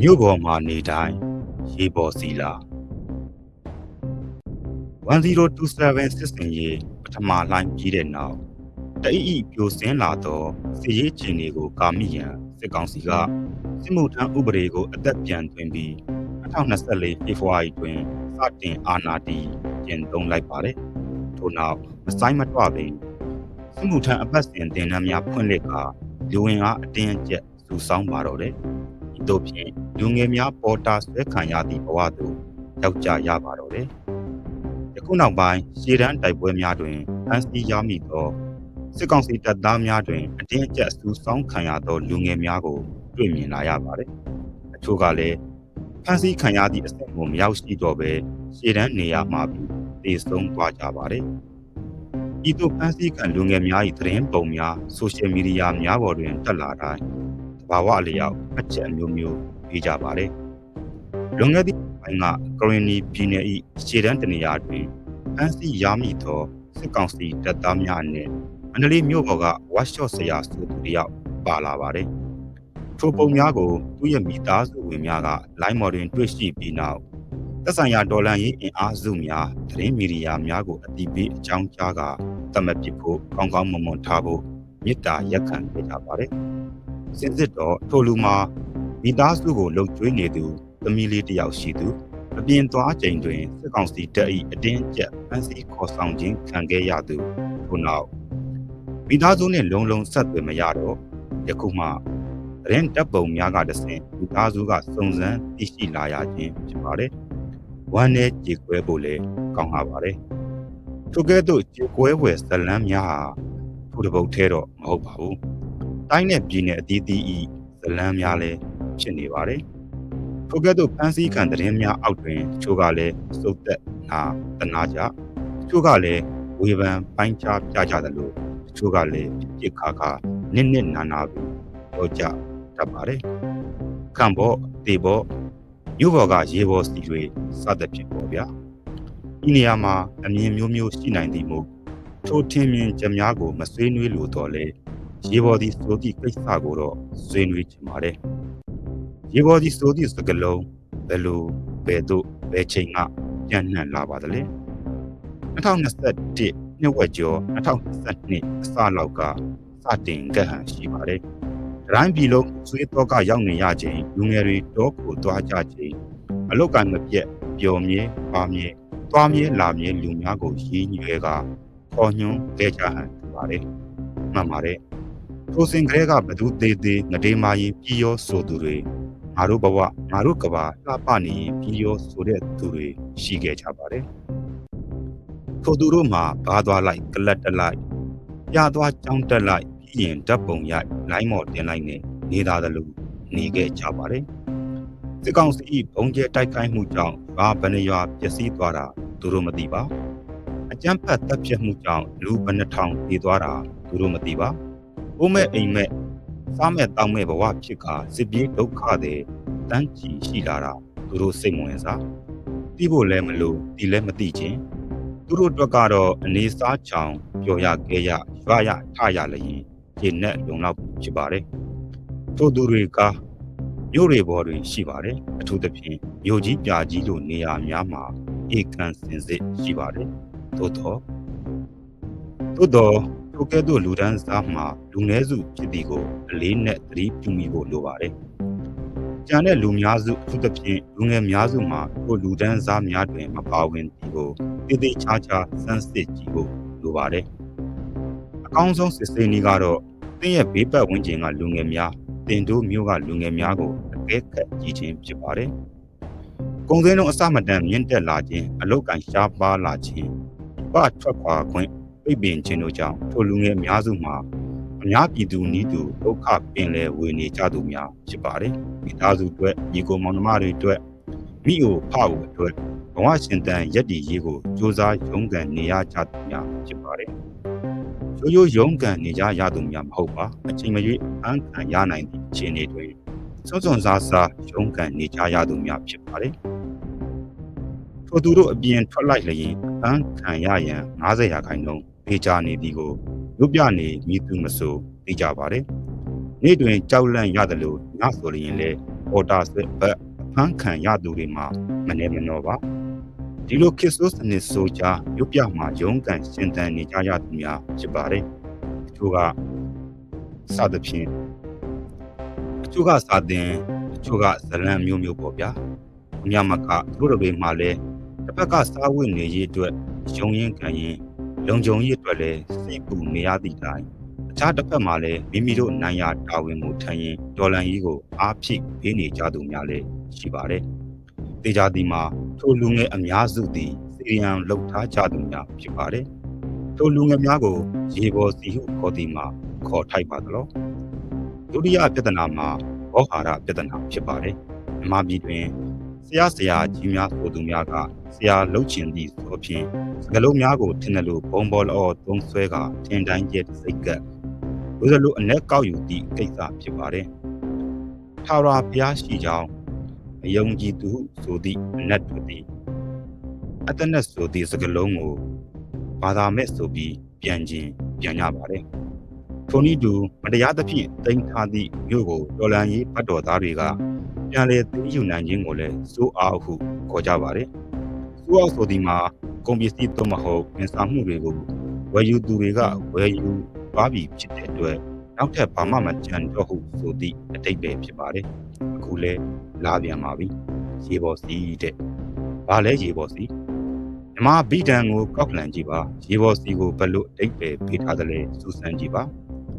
မြို့ပေါ်မှာနေတိုင်းရေပေါ်စီလာ1027စစ်စင်ရေးပထမလှိုင်းပြီးတဲ့နောက်တအီအီပြိုစင်းလာသောစီရေးကျင်တွေကိုကာမိရန်စစ်ကောင်စီကစစ်မှုထမ်းဥပဒေကိုအသက်ပြန်သွင်းပြီး2024ဖေဖော်ဝါရီတွင်စတင်အာဏာတည်ကျင့်သုံးလိုက်ပါတယ်ထို့နောက်မဆိုင်မတွပင်စစ်မှုထမ်းအပတ်စဉ်တင်နန်းများဖွင့်လှစ်ကာလူဝင်အားအတင်းအကျပ်စုဆောင်းပါတော့တယ် ဤသို့ဖြင့်လူငယ်များပေါ်တာဆွဲခံရသည့်ဘဝသို့ရောက်ကြရပါတော့တယ်ယခုနောက်ပိုင်းရှေ့တန်းတိုက်ပွဲများတွင်ဖမ်းဆီးရမိသောစစ်ကောင်စီတပ်သားများတွင်အတင်းအကျပ်စုဆောင်းခံရသောလူငယ်များကိုတွေ့မြင်လာရပါတယ်အချို့ကလည်းဖမ်းဆီးခံရသည့်အဆင့်ကိုမရောက်ရှိတော့ဘဲရှေ့တန်းနေရာမှာပြီးတည်ဆုံသွားကြပါတယ်ဤသို့ဖမ်းဆီးခံလူငယ်များ၏သတင်းပုံများဆိုရှယ်မီဒီယာများပေါ်တွင်တက်လာတိုင်းတ ဘာဝအလျောက်အချက်အမျိုးမျိုးပေးကြပါတယ်။လွန်ခဲ့သည့်ပိုင်းကကရင်နီပြည်နယ်၏ရှေ့တန်းတနေရာတွင်ဖမ်းဆီးရမိသောစစ်ကောင်စီတပ်သားများနှင့်မန္တလေးမြို့ပေါ်ကဝက်ရှော့ဆရာဆိုသူတယောက်ပါလာပါတယ်။ထိုပုံများကိုသူ့ရဲ့မိသားစုဝင်များကလိုင်းမော်တွင်တွေ့ရှိပြီးနောက်သက်ဆိုင်ရာဒေါ်လာရေးအင်အားစုများသတင်းမီဒီယာများကိုအတိပေးအကြောင်းကြားကသတ်မှတ်ပစ်ဖို့ကောင်းကောင်းမွန်မွန်ထားဖို့မေတ္တာရက်ခံပေးကြပါတယ်။ စင်စစ်တော့ထိုလူမှာမိသားစုကိုလှုပ်ကြွေးနေသူသမီးလေးတစ်ယောက်ရှိသူအပြင်သွားချိန်တွင်စစ်ကောင်စီတပ်၏အတင်းကျပ်ဖမ်းဆီးခေါ်ဆောင်ခြင်းခံခဲ့ရသူထို့နောက်မိသားစုနှင့်လုံလုံဆက်သွယ်မရတော့ယခုမှရင်တပ်ပုံများကတဆင့်မိသားစုကစုံစမ်းသိရှိလာရခြင်းဖြစ်ပါတယ်။ဝမ်းနဲ့ကြေကွဲဖို့လည်းကောင်းလာပါတယ်။ထိုကဲ့သို့ကြေကွဲဝယ်ဇလန်းများဟာထိုတစ်ပုတ်သေးတော့မဟုတ်ပါဘူး။ တိုင်းနဲ့ပြည်နယ်အသီးသီးဤဇလန်းများလည်းဖြစ်နေပါတယ်။ထိုကဲ့သို့ဖန်စီခံသတင်းများအောက်တွင်တချို့ကလည်းစုပ်သက်နာတနာကြတချို့ကလည်းဝေဖန်ပိုင်းခြားပြကြတယ်လို့တချို့ကလည်းပြစ်ခါခါနစ်နစ်နာနာပြီးပြောကြတတ်ပါတယ်။ခံဖို့တေဖို့မြို့ပေါ်ကရေပေါ်စီတွေစသဖြင့်ပေါ့ဗျာ။ဒီနေရာမှာအမြင်မျိုးမျိုးရှိနိုင်သည်မို့ထိုထင်မြင်ချက်များကိုမဆွေးနွေးလို့တော့လေ ရေပေါ်သည်ဆိုသည့်ကိစ္စကိုတော့ဆွေးနွေးချင်ပါတယ်။ရေပေါ်သည်ဆိုသည့်စကလုံးဘယ်လိုဘယ်သို့ဘယ်ချိန်ကပြန်နှံ့လာပါသလဲ။2021နှစ်ဝက်ကျော်2022အစလောက်ကစတင်ကဟန်ရှိပါတယ်။တိုင်းပြည်လုံးဆွေးတော့ကရောက်နေရခြင်းလူငယ်တွေတော့ကိုသွားကြခြင်းအလုတ်ကံမပြက်ပျော်မြဲပါမြဲသွားမြဲလာမြဲလူများကိုရည်ညွှဲကခေါ်ညွှန်းခဲ့ကြဟန်ပါတယ်။မှန်ပါတယ်။ ထိုစဉ်ကလေးကဘသူသေးသေးငတေးမာရင်ပြီးရောဆိုသူတွေငါတို့ဘဝငါတို့ကဘာလှပနေရင်ပြီးရောဆိုတဲ့သူတွေရှိခဲ့ကြပါတယ်။ထိုသူတို့မှာဘာသွားလိုက်ကလတ်တလိုက်ပြသွားကြောင်းတက်လိုက်ပြီးရင်ဓာတ်ပုံရိုက်လိုင်းမော်တင်လိုက်နဲ့နေသားသလိုနေခဲ့ကြပါတယ်။စစ်ကောင်စီဘုံကျဲတိုက်ခိုက်မှုကြောင့်ဘာဗနေရွာပျက်စီးသွားတာသူတို့မသိပါ။အကြမ်းဖက်တပ်ဖြတ်မှုကြောင့်လူဘဏ္ဍထောင်ပြေးသွားတာသူတို့မသိပါ။ ဘိုးမဲ့အိမ်မဲ့စားမဲ့တောင်းမဲ့ဘဝဖြစ်ကစစ်ပြေးဒုက္ခတွေတန်းချီရှိလာတာသူတို့စိတ်ဝင်စား။သိဖို့လည်းမလို့ဒီလည်းမသိချင်းသူတို့အတွက်ကတော့အနေစားချောင်ပျော်ရကဲရရွာရထရလျင်ရေနဲ့လုံလောက်ဖြစ်ပါတယ်။ထို့သူတွေကမြို့တွေပေါ်တွင်ရှိပါတယ်။အထူးသဖြင့်မြို့ကြီးပြကြီးတို့နေရာများမှာဧကန်စင်စစ်ရှိပါတယ်။သို့တော့သို့တော့ ထိုကဲ့သို့လူဒန်းစားမှာလူနည်းစုဖြစ်သည်ကိုအလေးနဲ့သတိပြုမိဖို့လိုပါတယ်။ကျန်တဲ့လူများစုအထူးသဖြင့်လူငယ်များစုမှာထိုလူဒန်းစားများတွင်မပါဝင်သည်ကိုတည်တည်ချာချာစမ်းစစ်ကြည့်ဖို့လိုပါတယ်။အကောင်းဆုံးစစ်ဆေးနည်းကတော့တင်းရဲ့ဘေးပတ်ဝန်းကျင်ကလူငယ်များတင်တို့မျိုးကလူငယ်များကိုအကဲခတ်ကြည့်ခြင်းဖြစ်ပါတယ်။ကုန်စည်နှုန်းအစမတန်မြင့်တက်လာခြင်းအလုတ်ကန်ရှားပါလာခြင်းပထွက်ခွာခွင့် ပြပင်ခြင်းတို့ကြောင့်ထိုလူငယ်အများစုမှာအများပြည်သူနီးသူဒုက္ခပင်လယ်ဝေနေကြသူများဖြစ်ပါတယ်။မိသားစုအတွက်ညီကိုမောင်နှမတွေအတွက်မိအိုဖအိုအတွက်ဘဝရှင်တန်ရက်တည်ရေးကိုစ조사ရုန်းကန်နေရကြသူများဖြစ်ပါတယ်။ရိုးရိုးရုန်းကန်နေကြရသူများမဟုတ်ပါအချိန်မရွေးအန်းခံရနိုင်သည့်အခြေအနေတွေစွန့်စွန့်စားစားရုန်းကန်နေကြရသူများဖြစ်ပါတယ်။ထိုသူတို့အပြင်ထွက်လိုက်လျင်အန်းခံရရန်90ရာခိုင်နှုန်း ပေးချနေသည်ကိုရုပ်ပြနေမိသူမဆိုသိကြပါတယ်။နေ့တွင်ကြောက်လန့်ရတယ်လို့ညဆိုရင်လည်းပေါ်တာဆွဲဘက်အဖမ်းခံရသူတွေမှာမနေမနောပါဒီလိုခစ်ဆိုးစနစ်ဆိုကြရုပ်ပြမှာရုန်းကန်ရှင်သန်နေကြရသူများဖြစ်ပါတယ်တချို့ကစသဖြင့်တချို့ကစာတင်တချို့ကဇလံမျိုးမျိုးပေါ့ဗျာအများမကသူတို့တွေမှာလည်းတစ်ဖက်ကစားဝတ်နေရေးအတွက်ရုံရင်ခံရင် လုံခြုံရေးအတွက်လည်းစိတ်ပူနေရသည့်တိုင်အခြားတစ်ဖက်မှာလည်းမိမိတို့နိုင်ရတာဝန်ကိုထမ်းရင်ဒေါ်လန်ကြီးကိုအားဖြည့်ပေးနေကြသူများလည်းရှိပါတယ်။တေချာဒီမှာထိုလူငယ်အများစုသည်စီရီယံလှုပ်ထားကြသူများဖြစ်ပါတယ်။ထိုလူငယ်များကိုရေပေါ်စီဟုခေါ်သည်မှာခေါ်ထိုက်ပါသလား။ဒုတိယပြဿနာမှာဘောဟာရပြဿနာဖြစ်ပါတယ်။မြန်မာပြည်တွင် ဆရာဆရာကြီးများဆိုသူများကဆရာလှုပ်ချင်သည့်ဆိုဖြင့်စကလုံးများကိုထင်တယ်လို့ဘုံဘောလောသုံးဆွဲကထင်တိုင်းကျဲစိတ်ကပ်ဘုရားလိုအ내ကောက်ယူသည့်ကိစ္စဖြစ်ပါတယ်။ထာဝရဘုရားရှိကြောင်းအယုံကြည်သူဆိုသည့်အနက်တို့သည်အတနက်ဆိုသည့်စကလုံးကိုဘာသာမဲ့ဆိုပြီးပြန်ခြင်းပြန်ကြပါတယ်။ထိုနည်းတူမတရားသဖြင့်တင်ထားသည့်မြို့ကိုတော်လန်ရေးပတ်တော်သားတွေက ပြန်လည်သိယူနိုင်ခြင်းကိုလည်းစိုးအားဟုခေါ်ကြပါတယ်။စိုးအားဆိုဒီမှာကုန်ပစ္စည်းတို့မဟုတ်ဝန်ဆောင်မှုတွေကိုဝယ်ယူသူတွေကဝယ်ယူသွားပြီဖြစ်တဲ့အတွက်နောက်ထပ်ဘာမှမကြံတော့ဟုဆိုသည့်အတိတ်ပဲဖြစ်ပါတယ်။အခုလဲလာပြန်ပါပြီ။ရေပေါ်စီတဲ့။ဘာလဲရေပေါ်စီ။မြမဗီဒန်ကိုကောက်လန်ကြည့်ပါ။ရေပေါ်စီကိုဘလို့အတိတ်ပဲပေးထားတယ်လဲစူးစမ်းကြည့်ပါ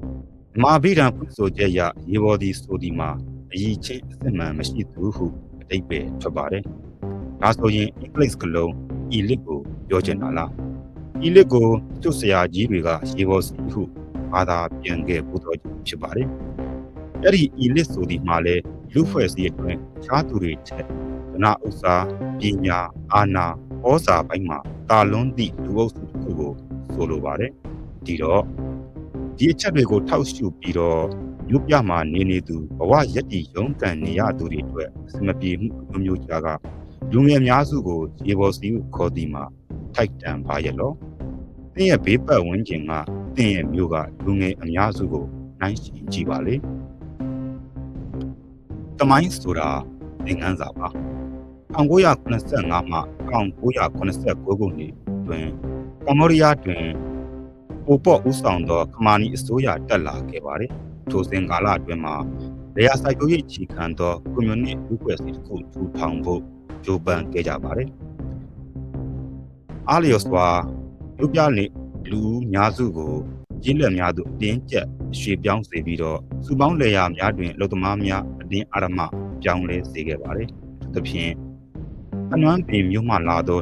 ။မြမဗီဒန်ဖွင့်ဆိုချက်ရရေပေါ်ဒီဆိုဒီမှာ အရေးချင်းအစစ်မှန်မရှိသူဟုအတိတ်ပဲထွက်ပါတယ်။ဒါဆိုရင် English ကလုံး elite ကိုပြောချင်တာလား။ elite ကိုသူ့ဆရာကြီးတွေကရေပေါ်စီဟုဘာသာပြန်ခဲ့ပူတော်ဖြစ်ပါတယ်။အဲ့ဒီ elite ဆိုဒီမှာလဲလူဖွဲ့စည်းအတွင်းခြားသူတွေထက်ဒနာဥစ္စာပညာအာနာဩဇာပိုင်းမှာတာလွန်းသည့်လူအုပ်စုတစ်ခုကိုဆိုလိုပါတယ်။ဒီတော့ဒီအချက်တွေကိုထောက်ရှုပြီးတော့ မြို့ပြမှာနေနေသူဘဝရက်တည်ရုန်းကန်နေရသူတွေအတွက်အစမပြေမှုမျိုးမျိုးကြားကလူငယ်များစုကိုရေပေါ်စီကိုခေါ်သည်မှာထိုက်တန်ပါရဲ့လို့သင်ရဲ့ဘေးပတ်ဝန်းကျင်ကသင်ရဲ့မြို့ကလူငယ်အများစုကိုနိုင်ရှင်ကြည့်ပါလေတမိုင်းဆိုတာသင်ခန်းစာပါ1985မှ1989ခုနှစ်တွင်ကမ္ဘောဒီးယားတွင်ပိုပေါ့ဦးဆောင်သောခမာနီအစိုးရတက်လာခဲ့ပါတယ် ထိုစဉ်ကာလအတွင်းမှာလေယာစိုက်ကိုရေးချီခံသောကွန်မြူနစ်ဥပဒေစီတစ်ခုထူထောင်ဖို့ကြိုးပမ်းခဲ့ကြပါတယ်အားလျော်စွာလူပြနေလူများစုကိုရင်းလက်များသို့အတင်းကျပ်ရွှေ့ပြောင်းစေပြီးတော့စူပေါင်းလေယာများတွင်အလုသမားများအတင်းအာရမပြောင်းလဲစေခဲ့ပါတယ်။သဖြင့်အနွမ်းပင်မြို့မှလာသော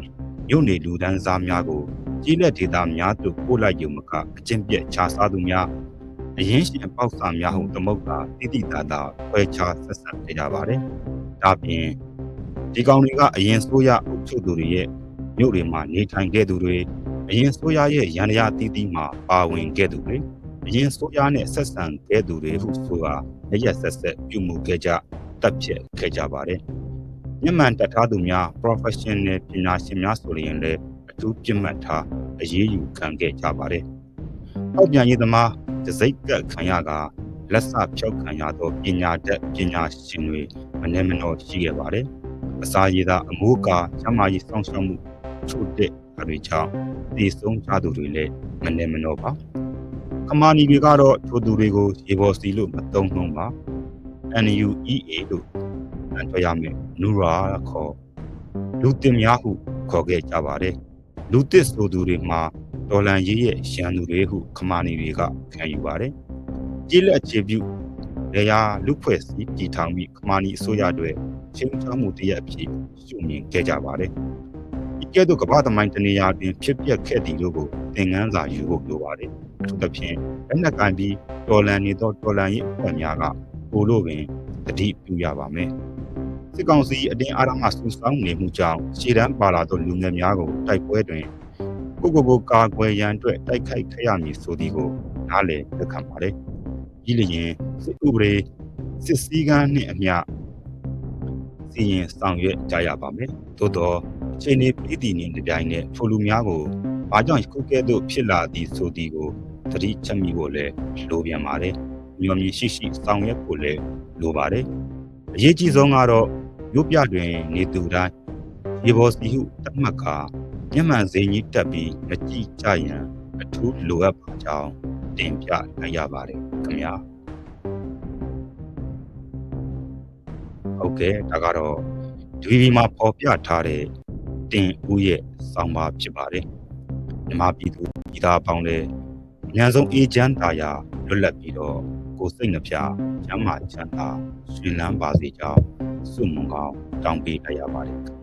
မြို့နေလူဒန်းစားများကိုကြီးလက်ဒေသများသို့ပို့လိုက်ရုံမကအကျင့်ပြက်ခြားစားသူများ အရင်ရှင်အပေါက်စာများဟုသမုတ်တာတိတိတသာခွဲခြားဆက်ဆက်နေကြပါတယ်။ဒါပြင်ဒီကောင်တွေကအရင်ဆိုးရအုပ်ချုပ်သူတွေရဲ့မြို့တွေမှာနေထိုင်ခဲ့သူတွေအရင်ဆိုးရရဲ့ရန်ရတီးတီးမှာပါဝင်ခဲ့သူတွေအရင်ဆိုးရနဲ့ဆက်ဆံခဲ့သူတွေဟုဆိုတာရရက်ဆက်ဆက်ပြုမှုခဲ့ကြတပ်ဖြတ်ခဲ့ကြပါတယ်။မြန်မာတထားသူများ professional ပညာရှင်များဆိုရင်လည်းအထူးပြတ်မှတ်ထားအရေးယူခံခဲ့ကြပါတယ်။အောက်ပြန်ရေးသမား တစိတ်ကပ်ခံရကလက်စဖြောက်ခံရသောပညာတတ်ပညာရှင်တွေမနှဲမနှောရှိခဲ့ပါတယ်။အစာရည်သာအမိုးကာကျမကြီးစောင့်ရှောက်မှုချို့တဲ့အတွေကြောင့်တည်ဆုံးကြသူတွေလည်းမနှဲမနှောပါ။ခမာနီတွေကတော့ထိုသူတွေကိုရေပေါ်စီလို့မသုံးနှုံးပါ။ NUEA လို့အန်ထွက်ရမယ်။နူရာခေါ်လူတင်များဟုခေါ်ခဲ့ကြပါတယ်။လူတစ်ဆိုသူတွေမှာ ဒေါ်လန်ရေးရဲ့ရန်သူတွေဟုခမာနီတွေကခံယူပါတယ်။ကြီးလက်အခြေပြုလေယာလူဖွဲ့စည်းတည်ထောင်ပြီးခမာနီအစိုးရတွေချင်းချောမှုတရက်အဖြစ်ရှုမြင်ခဲ့ကြပါတယ်။ဒီကဲ့သို့ကမ္ဘာသမိုင်းတနေရာတွင်ဖြစ်ပျက်ခဲ့သည်လို့ကိုသင်ခန်းစာယူဖို့လိုပါတယ်။အထူးသဖြင့်လက်နက်ကိုင်ပြီးဒေါ်လန်နေသောဒေါ်လန်ရေးအဖွဲ့များကပိုလို့ပင်တတိပြုရပါမယ်။စစ်ကောင်စီအတင်းအာရမစူဆောင်းနေမှုကြောင့်ရှေ့တန်းပါလာသောလူငယ်များကိုတိုက်ပွဲတွင် ကိုကိုကိုကာကွယ်ရန်အတွက်တိုက်ခိုက်ခဲ့ရမည်ဆိုသည်ကိုနားလည်လက်ခံပါတယ်။ကြီးလျင်စစ်ဥပဒေစစ်စည်းကမ်းနှင့်အမျှစီရင်ဆောင်ရွက်ကြရပါမယ်။သို့သောအချိန်လေးပြည်တည်နေကြိုင်နဲ့ထိုလူများကိုဘာကြောင့်ခုကဲ့သို့ဖြစ်လာသည်ဆိုသည်ကိုသတိချက်မိဖို့လည်းလိုပြန်ပါတယ်။မျှော်မြင်ရှိရှိဆောင်ရွက်ဖို့လည်းလိုပါတယ်။အရေးကြီးဆုံးကတော့မြို့ပြတွင် နေသူတိုင်းရေပေါ်စီဟုတတ်မှတ်ကာ မျက်မှန်စိန်ကြီးတက်ပြီးမကြည့်ကြရန်အထူးလိုအပ်ပါကြောင်းတင်ပြလိုက်ရပါတယ်ခင်ဗျာဟုတ်ကဲ့ဒါကတော့ DVB မှာပေါ်ပြထားတဲ့တင်ဦးရဲ့စောင်းပါဖြစ်ပါတယ်မြမပြည်သူပြည်သားပေါင်းလည်းအများဆုံးအေဂျင့်တာယာလွတ်လပ်ပြီးတော့ကိုယ်စိတ်နှပြချမ်းမာချမ်းသာရှင်လန်းပါစေကြောင်းဆုမွန်ကောင်းတောင်းပေးလိုက်ရပါတယ်